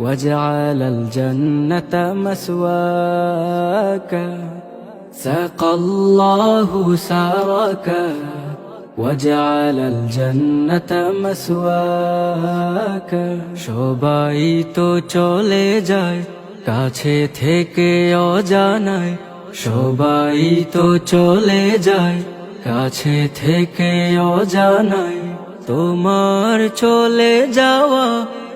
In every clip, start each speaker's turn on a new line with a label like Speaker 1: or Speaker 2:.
Speaker 1: وجعل الجنة مسواك سقى الله سراك وجعل الجنة مسواك সবাই তো চলে যায় কাছে থেকে অজানায় সবাই তো চলে যায় কাছে থেকে অজানায় তোমার চলে যাওয়া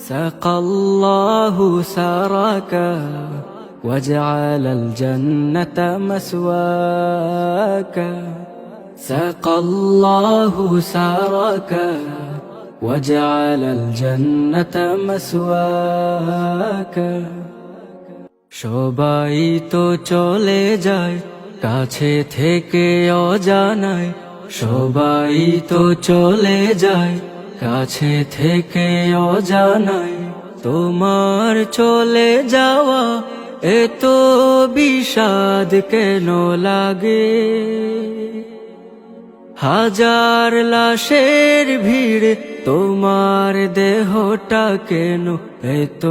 Speaker 1: سقى الله سراك وجعل الجنة مسواك سقى الله سراك وجعل الجنة مسواك সবাই তো চলে যায় কাছে থেকে অজানায় সবাই তো চলে যায় কাছে থেকে অজানায় তোমার চলে যাওয়া এত বিষাদ কেন লাগে? হাজার লাশের ভিড় তোমার দেহটা কেন এত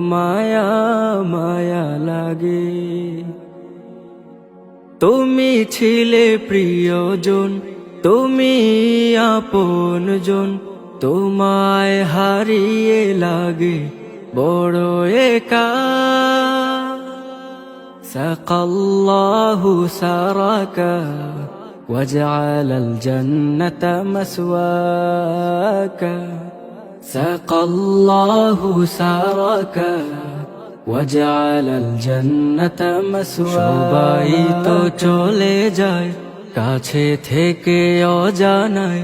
Speaker 1: মায়া মায়া লাগে? তুমি ছিলে প্রিয়জন, তুমি আপন আপনজন তোমায় হারিয়ে লাগে বড় একা سقى الله سراك وجعل الجنة مسواك سقى الله سراك وجعل الجنة مسواك সবাই তো চলে যায় কাছে থেকে অজানায়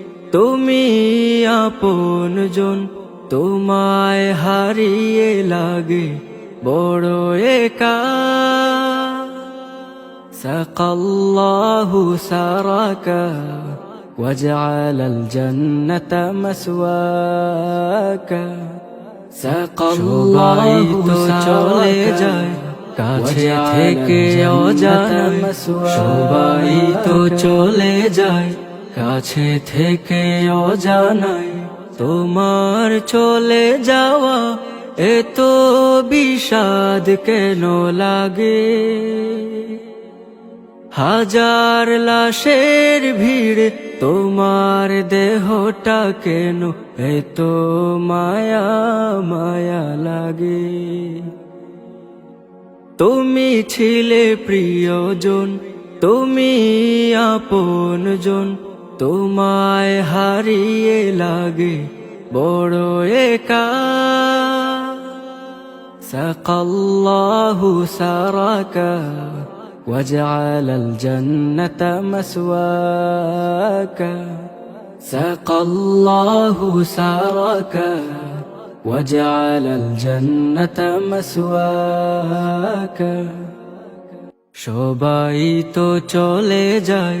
Speaker 1: তুমি আপনজন তোমায় হারিয়ে লাগে বড় একা سقى الله سراك وجعل الجنة مسواك سقى الله চলে যায় কাছে থেকে অজানায় সবাই তো চলে যায় কাছে থেকে জানাই, তোমার চলে যাওয়া এত বিষাদ কেন লাগে? হাজার লাশের ভিড়, তোমার দেহটা কেন এত মায়া মায়া লাগে? তুমি ছিলে প্রিয়জন, তুমি আপনজন তোমায় হারিয়ে লাগে বড় একা سقى الله سراك وجعل الجنة مسواك سقى الله سارك وجعل الجنة مسواك সবাই তো চলে যায়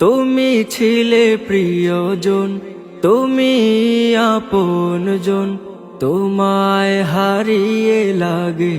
Speaker 1: তুমি ছিলে প্রিয়জন তুমি আপনজন তোমায় হারিয়ে লাগে